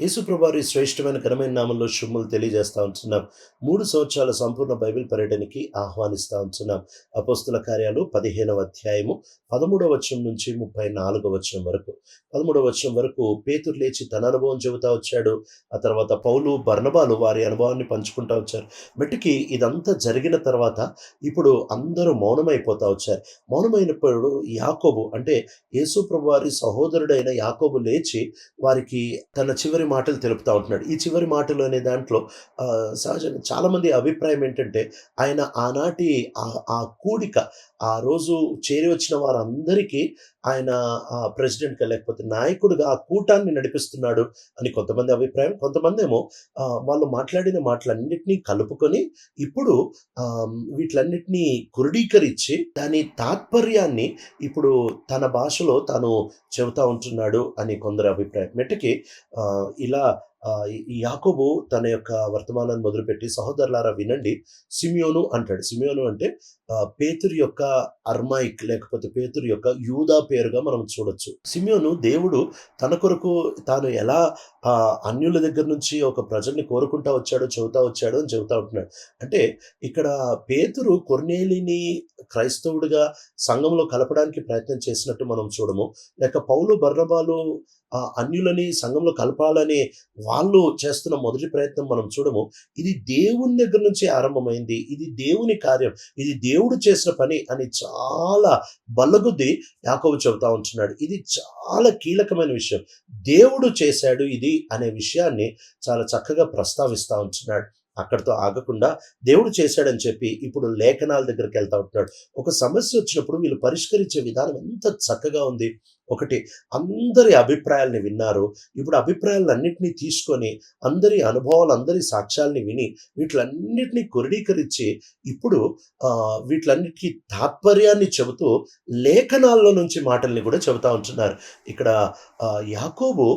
యేసుప్రభారి శ్రేష్టమైన ఘనమైన నామంలో శుభములు తెలియజేస్తూ ఉంటున్నాం. మూడు సంవత్సరాల సంపూర్ణ బైబిల్ పర్యటనకి ఆహ్వానిస్తా ఉంటున్నాం. అపోస్తుల కార్యాలు పదిహేనవ అధ్యాయము పదమూడవ వచనం నుంచి ముప్పై నాలుగవ వచనం వరకు. పదమూడవ వచనం వరకు పేతురు లేచి తన అనుభవం చెబుతా వచ్చాడు. ఆ తర్వాత పౌలు బర్ణబాలు వారి అనుభవాన్ని పంచుకుంటా వచ్చారు. మెట్టుకి ఇదంతా జరిగిన తర్వాత ఇప్పుడు అందరూ మౌనమైపోతా వచ్చారు. మౌనమైనప్పుడు యాకోబు అంటే యేసుప్రభు వారి సహోదరుడైన యాకోబు లేచి వారికి తన చివరి మాటలు తెలుపుతా ఉంటున్నాడు. ఈ చివరి మాటలు అనే దాంట్లో ఆ, సహజంగా చాలామంది అభిప్రాయం ఏంటంటే ఆయన ఆనాటి ఆ- ఆ కూడిక ఆ రోజు చేరి వచ్చిన వారందరికీ ఆయన ఆ ప్రెసిడెంట్గా లేకపోతే నాయకుడిగా ఆ కూటాన్ని నడిపిస్తున్నాడు అని కొంతమంది అభిప్రాయం. కొంతమంది ఏమో వాళ్ళు మాట్లాడిన మాటలన్నింటినీ కలుపుకొని ఇప్పుడు వీటిలన్నిటినీ కురుడీకరించి దాని తాత్పర్యాన్ని ఇప్పుడు తన భాషలో తాను చెబుతా ఉంటున్నాడు అని కొందరు అభిప్రాయం. మెట్టుకి ఇలా యాకోబు తన యొక్క వర్తమానాన్ని మొదలుపెట్టి సహోదరులారా వినండి. సిమియోను అంటాడు. సిమియోను అంటే పేతురు యొక్క అర్మాయిక్ లేకపోతే పేతురు యొక్క యూదా పేరుగా మనం చూడొచ్చు. సిమియోను దేవుడు తన కొరకు తాను ఎలా ఆ, అన్యుల దగ్గర నుంచి ఒక ప్రజల్ని కోరుకుంటా వచ్చాడో చెబుతా వచ్చాడో అని చెబుతా ఉంటున్నాడు. అంటే ఇక్కడ పేతురు కొర్నేలిని క్రైస్తవుడిగా సంఘంలో కలపడానికి ప్రయత్నం చేసినట్టు మనం చూడము. లేక పౌలు బర్రబాలు అన్యులని సంఘంలో కలపాలని వాళ్ళు చేస్తున్న మొదటి ప్రయత్నం మనం చూడము ఇది దేవుని దగ్గర నుంచి ఆరంభమైంది ఇది దేవుని కార్యం ఇది దేవుడు చేసిన పని అని చాలా బల్లగుద్ది యాకోబు చెబుతా ఉంటున్నాడు. ఇది చాలా కీలకమైన విషయం. దేవుడు చేశాడు ఇది అనే విషయాన్ని చాలా చక్కగా ప్రస్తావిస్తూ ఉంటున్నాడు. అక్కడితో ఆగకుండా దేవుడు చేశాడని చెప్పి ఇప్పుడు లేఖనాల దగ్గరికి వెళ్తా ఉంటున్నాడు. ఒక సమస్య వచ్చినప్పుడు వీళ్ళు పరిష్కరించే విధానం ఎంత చక్కగా ఉంది. ఒకటి అందరి అభిప్రాయాల్ని విన్నారు. ఇప్పుడు అభిప్రాయాలన్నింటినీ తీసుకొని అందరి అనుభవాలు అందరి సాక్ష్యాల్ని విని వీటిలన్నిటినీ కొరడీకరించి ఇప్పుడు ఆ, వీటిలన్నిటికీ తాత్పర్యాన్ని చెబుతూ లేఖనాల్లో నుంచి మాటల్ని కూడా చెబుతా ఉంటున్నారు. ఇక్కడ ఆ, యాకోబు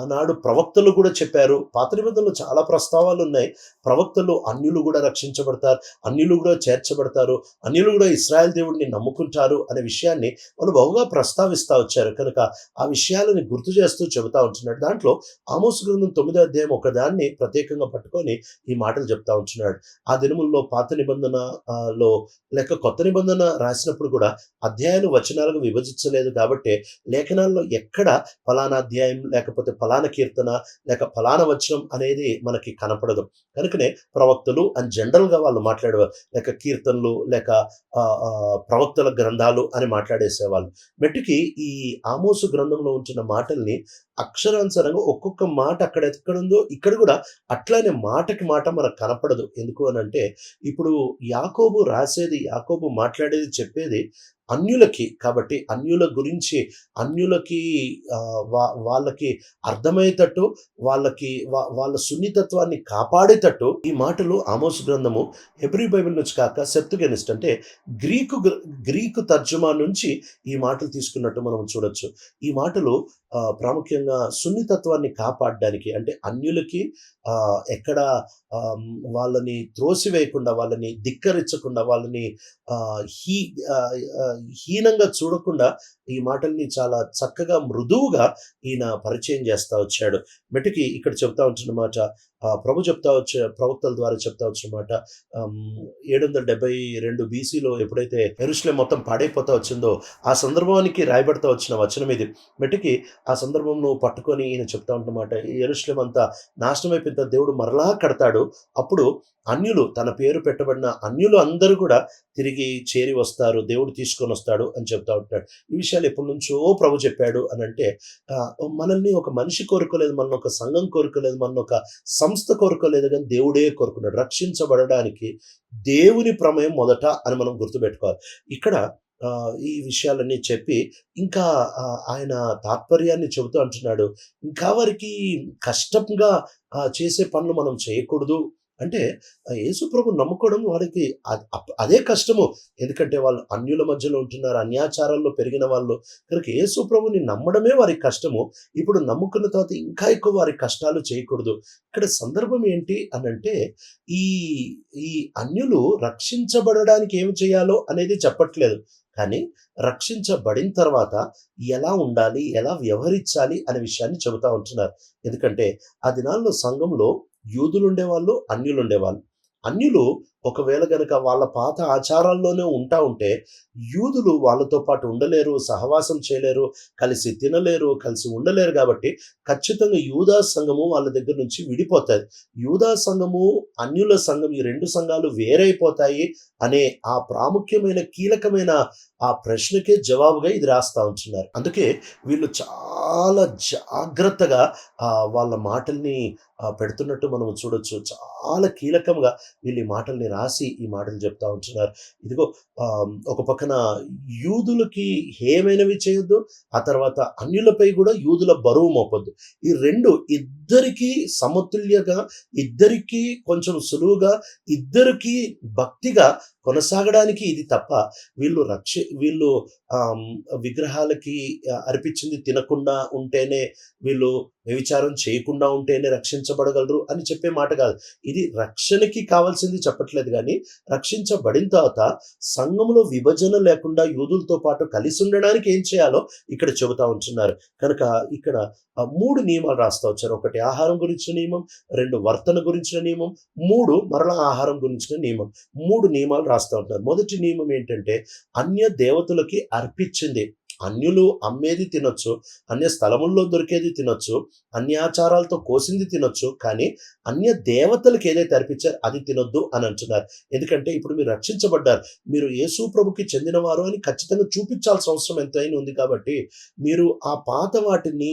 ఆనాడు ప్రవక్తలు కూడా చెప్పారు. పాత నిబంధనలు చాలా ప్రస్తావాలు ఉన్నాయి. ప్రవక్తలు అన్యులు కూడా రక్షించబడతారు అన్యులు కూడా చేర్చబడతారు అన్యులు కూడా ఇస్రాయల్ దేవుడిని నమ్ముకుంటారు అనే విషయాన్ని వాళ్ళు బహుగా ప్రస్తావిస్తూ వచ్చారు. కనుక ఆ విషయాలని గుర్తు చేస్తూ చెబుతా ఉంటున్నాడు. దాంట్లో ఆమోస్ గ్రంథం తొమ్మిదో అధ్యాయం ఒకదాన్ని ప్రత్యేకంగా పట్టుకొని ఈ మాటలు చెప్తా ఉంటున్నాడు. ఆ దినముల్లో పాత నిబంధన లో లేక కొత్త నిబంధన రాసినప్పుడు కూడా అధ్యాయాలు వచనాలుగా విభజించలేదు కాబట్టి లేఖనాల్లో ఎక్కడ ఫలానా అధ్యాయం లేకపోతే ఫలానా కీర్తన లేక ఫలానా వచనం అనేది మనకి కనపడదు. కనుకనే ప్రవక్తలు అండ్ జనరల్గా వాళ్ళు మాట్లాడేవారు. లేక కీర్తనలు లేక ఆ, ప్రవక్తల గ్రంథాలు అని మాట్లాడేసేవాళ్ళు. మెట్టుకి ఈ ఆమోసు గ్రంథంలో ఉంచిన మాటల్ని అక్షరానుసారంగా ఒక్కొక్క మాట అక్కడ ఎక్కడుందో ఇక్కడ కూడా అట్లానే మాటకి మాట మనకు కనపడదు. ఎందుకు అని అంటే ఇప్పుడు యాకోబు రాసేది యాకోబు మాట్లాడేది చెప్పేది అన్యులకి కాబట్టి అన్యుల గురించి అన్యులకి వా- వాళ్ళకి అర్థమయ్యేటట్టు వాళ్ళకి వా- వాళ్ళ సున్నితత్వాన్ని కాపాడేటట్టు ఈ మాటలు ఆమోస్ గ్రంథము హెబ్రీ బైబిల్ నుంచి కాక సెప్తుగెనిస్ట్ అంటే గ్రీకు గ్రీకు తర్జుమా నుంచి ఈ మాటలు తీసుకున్నట్టు మనం చూడొచ్చు. ఈ మాటలు ప్రాముఖ్యంగా సున్నితత్వాన్ని కాపాడడానికి అంటే అన్యులకి ఆ, ఎక్కడ వాళ్ళని త్రోసివేయకుండా వాళ్ళని ధిక్కరించకుండా వాళ్ళని హీ హీనంగా చూడకుండా ఈ మాటల్ని చాలా చక్కగా మృదువుగా ఈయన పరిచయం చేస్తా వచ్చాడు. మెటికి ఇక్కడ చెప్తా ఉంటున్న మాట ప్రభు చెప్తా వచ్చే ప్రవక్తల ద్వారా చెప్తా వచ్చిన మాట ఏడు వందల డెబ్బై రెండు బీసీలో ఎప్పుడైతే ఎరుశ్లేం మొత్తం పాడైపోతా వచ్చిందో ఆ సందర్భానికి రాయబడతా వచ్చిన వచనం ఇది. మెటికి ఆ సందర్భంలో పట్టుకొని ఈయన చెప్తా ఉంటున్నమాట ఈ అంతా నాశనం అయిపోయిన దేవుడు మరలా కడతాడు. అప్పుడు అన్యులు తన పేరు పెట్టబడిన అన్యులు అందరూ కూడా తిరిగి చేరి వస్తారు దేవుడు తీసుకొని వస్తాడు అని చెప్తా ఉంటాడు. ఈ విషయాలు ఎప్పటి నుంచో ప్రభు చెప్పాడు అని అంటే మనల్ని ఒక మనిషి కోరుకోలేదు మన ఒక సంఘం కోరుకోలేదు మన ఒక సంస్థ కోరుకోలేదు కానీ దేవుడే కోరుకున్నాడు. రక్షించబడడానికి దేవుని ప్రమేయం మొదట అని మనం గుర్తుపెట్టుకోవాలి. ఇక్కడ ఈ విషయాలన్నీ చెప్పి ఇంకా ఆయన తాత్పర్యాన్ని చెబుతూ అంటున్నాడు ఇంకా వారికి కష్టంగా చేసే పనులు మనం చేయకూడదు. అంటే యేసుప్రభు నమ్ముకోవడం వారికి అప్- అదే కష్టము. ఎందుకంటే వాళ్ళు అన్యుల మధ్యలో ఉంటున్నారు అన్యాచారాల్లో పెరిగిన వాళ్ళు. కనుక యేసుప్రభుని నమ్మడమే వారికి కష్టము. ఇప్పుడు నమ్ముకున్న తర్వాత ఇంకా ఎక్కువ వారి కష్టాలు చేయకూడదు. ఇక్కడ సందర్భం ఏంటి అని అంటే ఈ ఈ అన్యులు రక్షించబడడానికి ఏమి చేయాలో అనేది చెప్పట్లేదు. కానీ రక్షించబడిన తర్వాత ఎలా ఉండాలి ఎలా వ్యవహరించాలి అనే విషయాన్ని చెబుతా ఉంటున్నారు. ఎందుకంటే ఆ దినాల్లో సంఘంలో యూదులు ఉండేవాళ్ళు అన్యులు ఉండేవాళ్ళు అన్యులు ఒకవేళ గనక వాళ్ళ పాత ఆచారాల్లోనే ఉంటా ఉంటే యూదులు వాళ్ళతో పాటు ఉండలేరు సహవాసం చేయలేరు కలిసి తినలేరు కలిసి ఉండలేరు కాబట్టి ఖచ్చితంగా యూదా సంఘము వాళ్ళ దగ్గర నుంచి విడిపోతుంది యూదా సంఘము అన్యుల సంఘం ఈ రెండు సంఘాలు వేరైపోతాయి అనే ఆ ప్రాముఖ్యమైన కీలకమైన ఆ ప్రశ్నకే జవాబుగా ఇది రాస్తా ఉంటున్నారు. అందుకే వీళ్ళు చాలా జాగ్రత్తగా ఆ, వాళ్ళ మాటల్ని పెడుతున్నట్టు మనం చూడొచ్చు. చాలా కీలకంగా వీళ్ళు ఈ మాటల్ని రాసి ఈ మాటలు చెప్తా ఉంటున్నారు. ఇదిగో ఒక పక్కన యూదులకి ఏమైనవి చేయొద్దు ఆ తర్వాత అన్యులపై కూడా యూదుల బరువు మోపొద్దు. ఈ రెండు ఇద్దరికి సమతుల్యగా ఇద్దరికి కొంచెం సులువుగా ఇద్దరికి భక్తిగా కొనసాగడానికి ఇది తప్ప వీళ్ళు రక్ష వీళ్ళు విగ్రహాలకి అర్పించింది తినకుండా ఉంటేనే వీళ్ళు వ్యభిచారం చేయకుండా ఉంటేనే రక్షించబడగలరు అని చెప్పే మాట కాదు. ఇది రక్షణకి కావాల్సింది చెప్పట్లేదు కానీ రక్షించబడిన తర్వాత సంఘంలో విభజన లేకుండా యూదులతో పాటు కలిసి ఉండడానికి ఏం చేయాలో ఇక్కడ చెబుతా ఉంటున్నారు. కనుక ఇక్కడ మూడు నియమాలు రాస్తా వచ్చారు. ఒకటి ఆహారం గురించిన నియమం రెండు వర్తన గురించిన నియమం మూడు మరలా ఆహారం గురించిన నియమం. మూడు నియమాలు రాస్తా ఉంటారు మొదటి నియమం ఏంటంటే అన్య దేవతలకి అర్పించింది. అన్యులు అమ్మేది తినొచ్చు అన్య స్థలముల్లో దొరికేది తినొచ్చు అన్యాచారాలతో కోసింది తినొచ్చు కానీ అన్య దేవతలకు ఏదైతే అర్పించారు అది తినొద్దు అని అంటున్నారు. ఎందుకంటే ఇప్పుడు మీరు రక్షించబడ్డారు. మీరు యేసు ప్రభుకి చెందినవారు అని ఖచ్చితంగా చూపించాల్సిన అవసరం ఎంతైనా ఉంది కాబట్టి మీరు ఆ పాత వాటిని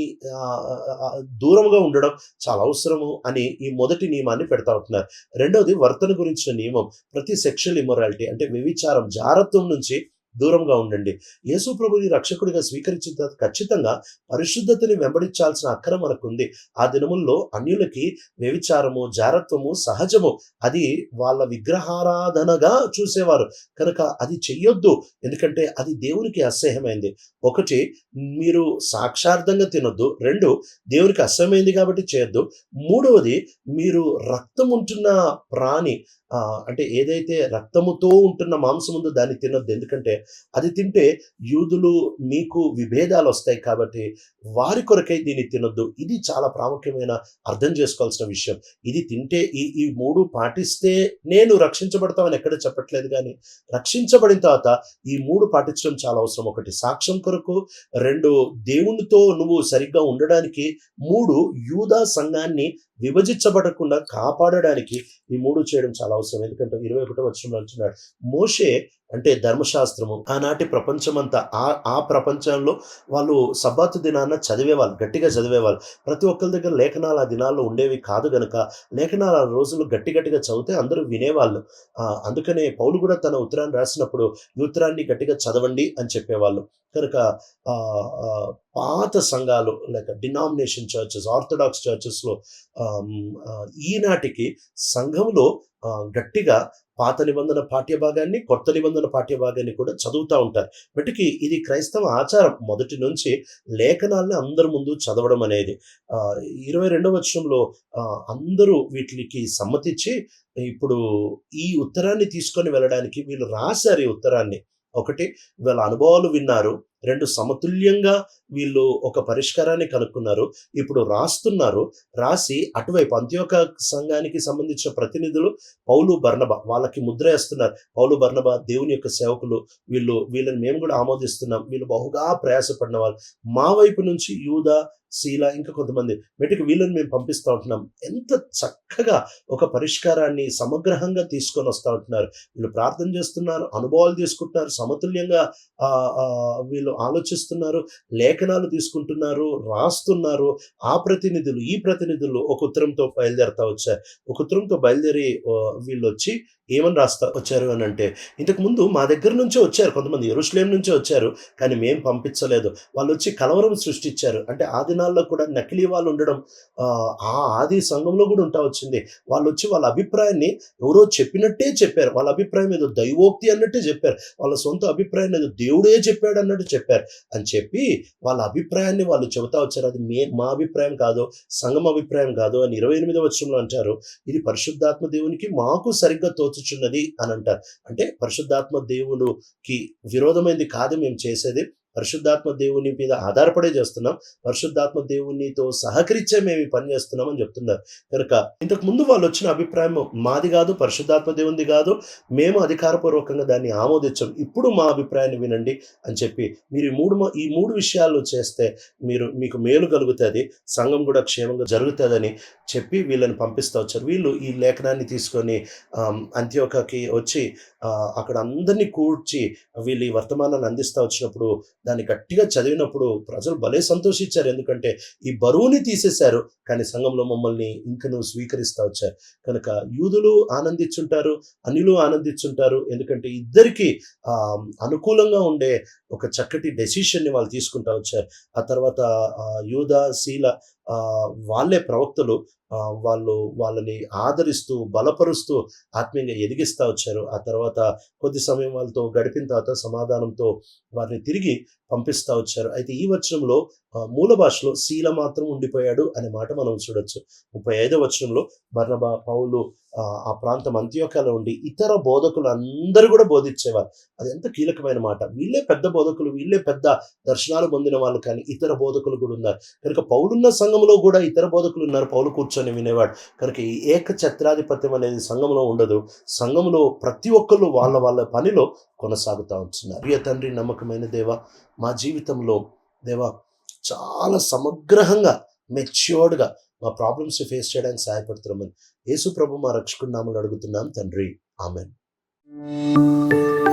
దూరంగా ఉండడం చాలా అవసరము అని ఈ మొదటి నియమాన్ని పెడతా ఉంటున్నారు. రెండవది వర్తన గురించిన నియమం. ప్రతి సెక్షువల్ ఇమ్మొరాలిటీ అంటే వ్యభిచారం జారత్వం నుంచి దూరంగా ఉండండి. యేసు ప్రభుని రక్షకుడిగా స్వీకరించిన తర్వాత ఖచ్చితంగా పరిశుద్ధతని వెంబడించాల్సిన అక్కర మనకుంది. ఆ దినముల్లో అన్యులకి వ్యభిచారము జారత్వము సహజము అది వాళ్ళ విగ్రహారాధనగా చూసేవారు. కనుక అది చెయ్యొద్దు. ఎందుకంటే అది దేవునికి అసహ్యమైంది. ఒకటి మీరు సాక్షార్థంగా తినొద్దు. రెండు దేవునికి అసహ్యమైంది కాబట్టి చేయొద్దు. మూడవది మీరు రక్తం ఉంటున్న ప్రాణి అంటే ఏదైతే రక్తముతో ఉంటున్న మాంసం ఉందో దాన్ని తినొద్దు. ఎందుకంటే అది తింటే యూదులు మీకు విభేదాలు వస్తాయి కాబట్టి వారి కొరకై దీన్ని తినొద్దు. ఇది చాలా ప్రాముఖ్యమైన అర్థం చేసుకోవాల్సిన విషయం. ఇది తింటే ఈ ఈ మూడు పాటిస్తే నేను రక్షించబడతామని ఎక్కడ చెప్పట్లేదు కానీ రక్షించబడిన తర్వాత ఈ మూడు పాటించడం చాలా అవసరం. ఒకటి సాక్ష్యం కొరకు రెండు దేవునితో నువ్వు సరిగ్గా ఉండడానికి మూడు యూదా సంఘాన్ని విభజించబడకుండా కాపాడడానికి ఈ మూడు చేయడం చాలా అవసరం. ఎందుకంటే ఇరవై ఒకటో వచ్చిన అంటున్నాడు మోషే అంటే ధర్మశాస్త్రము. ఆనాటి ప్రపంచమంతా ఆ ఆ ప్రపంచంలో వాళ్ళు సబ్బాతు దినాన్న చదివేవాళ్ళు గట్టిగా చదివేవాళ్ళు. ప్రతి ఒక్కరి దగ్గర లేఖనాలు ఆ దినాల్లో ఉండేవి కాదు గనక లేఖనాలు ఆ రోజులు గట్టి గట్టిగా చదివితే అందరూ వినేవాళ్ళు. అందుకనే పౌలు కూడా తన ఉత్తరాన్ని రాసినప్పుడు ఈ ఉత్తరాన్ని గట్టిగా చదవండి అని చెప్పేవాళ్ళు. కనుక పాత సంఘాలు లైక్ డినామినేషన్ చర్చెస్ ఆర్థడాక్స్ చర్చెస్లో ఈనాటికి సంఘంలో గట్టిగా పాత నిబంధన పాఠ్యభాగాన్ని కొత్త నిబంధన పాఠ్యభాగాన్ని కూడా చదువుతూ ఉంటారు. బట్టికి ఇది క్రైస్తవ ఆచారం. మొదటి నుంచి లేఖనాల్ని అందరి ముందు చదవడం అనేది. ఇరవై రెండవ వచనంలో అందరూ వీటికి సమ్మతిచ్చి ఇప్పుడు ఈ ఉత్తరాన్ని తీసుకొని వెళ్ళడానికి వీళ్ళు రాశారు ఈ ఉత్తరాన్ని. ఒకటి వీళ్ళ అనుభవాలు విన్నారు. రెండు సమతుల్యంగా వీళ్ళు ఒక పరిష్కారాన్ని కనుక్కున్నారు. ఇప్పుడు రాస్తున్నారు. రాసి అటువైపు అంత్యోక సంఘానికి సంబంధించిన ప్రతినిధులు పౌలు బర్ణబ వాళ్ళకి ముద్ర వేస్తున్నారు. పౌలు బర్ణబ దేవుని యొక్క సేవకులు వీళ్ళు వీళ్ళని మేము కూడా ఆమోదిస్తున్నాం. వీళ్ళు బహుగా ప్రయాసపడిన వాళ్ళు. మా వైపు నుంచి యూదా శీల ఇంకా కొంతమంది మెటికి వీళ్ళని మేము పంపిస్తూ ఉంటున్నాం. ఎంత చక్కగా ఒక పరిష్కారాన్ని సమగ్రహంగా తీసుకొని వస్తూ ఉంటున్నారు. వీళ్ళు ప్రార్థన చేస్తున్నారు అనుభవాలు తీసుకుంటున్నారు సమతుల్యంగా వీళ్ళు ఆలోచిస్తున్నారు లేఖనాలు తీసుకుంటున్నారు రాస్తున్నారు. ఆ ప్రతినిధులు ఈ ప్రతినిధులు ఒక ఉత్తరంతో బయలుదేరుతా వచ్చారు. ఒక ఉత్తరంతో బయలుదేరి వీళ్ళు వచ్చి ఏమని రాస్తా వచ్చారు అని అంటే ఇంతకుముందు మా దగ్గర నుంచే వచ్చారు కొంతమంది ఎరుషులేం నుంచే వచ్చారు కానీ మేము పంపించలేదు. వాళ్ళు వచ్చి కలవరం సృష్టించారు. అంటే ఆ దినాల్లో కూడా నకిలీ వాళ్ళు ఉండడం ఆ, ఆది సంఘంలో కూడా ఉంటా వచ్చింది. వాళ్ళు వచ్చి వాళ్ళ అభిప్రాయాన్ని ఎవరో చెప్పినట్టే చెప్పారు. వాళ్ళ అభిప్రాయం ఏదో దైవోక్తి అన్నట్టే చెప్పారు. వాళ్ళ సొంత అభిప్రాయం ఏదో దేవుడే చెప్పాడు అన్నట్టు చెప్పారు. అని చెప్పి వాళ్ళ అభిప్రాయాన్ని వాళ్ళు చెబుతా వచ్చారు. అది మే మా అభిప్రాయం కాదు సంఘం అభిప్రాయం కాదు అని ఇరవై ఎనిమిదో వచ్చంలో అంటారు. ఇది పరిశుద్ధాత్మ దేవునికి మాకు సరిగ్గా తోచుచున్నది అని అంటారు. అంటే పరిశుద్ధాత్మ దేవునికి విరోధమైంది కాదు మేము చేసేది. పరిశుద్ధాత్మ దేవుని మీద ఆధారపడే చేస్తున్నాం. పరిశుద్ధాత్మ దేవునితో సహకరించే మేము ఈ పని చేస్తున్నామని చెప్తున్నారు. కనుక ఇంతకు ముందు వాళ్ళు వచ్చిన అభిప్రాయం మాది కాదు పరిశుద్ధాత్మ దేవునిది కాదు. మేము అధికారపూర్వకంగా దాన్ని ఆమోదించాం. ఇప్పుడు మా అభిప్రాయాన్ని వినండి అని చెప్పి మీరు ఈ మూడు ఈ మూడు విషయాలు చేస్తే మీరు మీకు మేలు కలుగుతుంది సంఘం కూడా క్షేమంగా జరుగుతుందని చెప్పి వీళ్ళని పంపిస్తూ వచ్చారు. వీళ్ళు ఈ లేఖనాన్ని తీసుకొని అంత్యోకకి వచ్చి అక్కడ అందరినీ కూర్చి వీళ్ళు ఈ వర్తమానాన్ని అందిస్తూ వచ్చినప్పుడు దాన్ని గట్టిగా చదివినప్పుడు ప్రజలు భలే సంతోషించారు. ఎందుకంటే ఈ బరువుని తీసేశారు. కానీ సంఘంలో మమ్మల్ని ఇంకను స్వీకరిస్తూ వచ్చారు కనుక యూదులు ఆనందించుంటారు అనిలు ఆనందించుంటారు. ఎందుకంటే ఇద్దరికి ఆ, అనుకూలంగా ఉండే ఒక చక్కటి డెసిషన్ని వాళ్ళు తీసుకుంటా వచ్చారు. ఆ తర్వాత ఆ, యూద శీల ఆ, వాళ్ళే ప్రవక్తలు వాళ్ళు వాళ్ళని ఆదరిస్తూ బలపరుస్తూ ఆత్మీయంగా ఎదిగిస్తూ వచ్చారు. ఆ తర్వాత కొద్ది సమయం వాళ్ళతో గడిపిన తర్వాత సమాధానంతో వారిని తిరిగి పంపిస్తూ వచ్చారు. అయితే ఈ వచనంలో మూల భాషలో శీల మాత్రం ఉండిపోయాడు అనే మాట మనం చూడొచ్చు. ముప్పై ఐదో వచనంలో బర్నబా పౌలు ఆ, ఆ ప్రాంతం అంత్యోకాలో ఉండి ఇతర బోధకులు అందరూ కూడా బోధించేవారు. అది ఎంత కీలకమైన మాట. వీళ్ళే పెద్ద బోధకులు వీళ్ళే పెద్ద దర్శనాలు పొందిన వాళ్ళు కానీ ఇతర బోధకులు కూడా ఉన్నారు. కనుక పౌలున్న సంఘంలో కూడా ఇతర బోధకులు ఉన్నారు. పౌలు కూర్చొని వినేవాడు. కనుక ఈ ఏక ఛత్రాధిపత్యం అనేది సంఘంలో ఉండదు. సంఘంలో ప్రతి ఒక్కళ్ళు వాళ్ళ వాళ్ళ పనిలో కొనసాగుతూ ఉంటున్నారు. ప్రియ తండ్రి నమ్మకమైన దేవ మా జీవితంలో దేవా చాలా సమగ్రంగా మెచ్యూర్డ్గా మా ప్రాబ్లమ్స్ ఫేస్ చేయడానికి సహాయపడుతున్నామని యేసు ప్రభు మా రక్షకుడు నామలు అడుగుతున్నాం. తండ్రి ఆమెన్.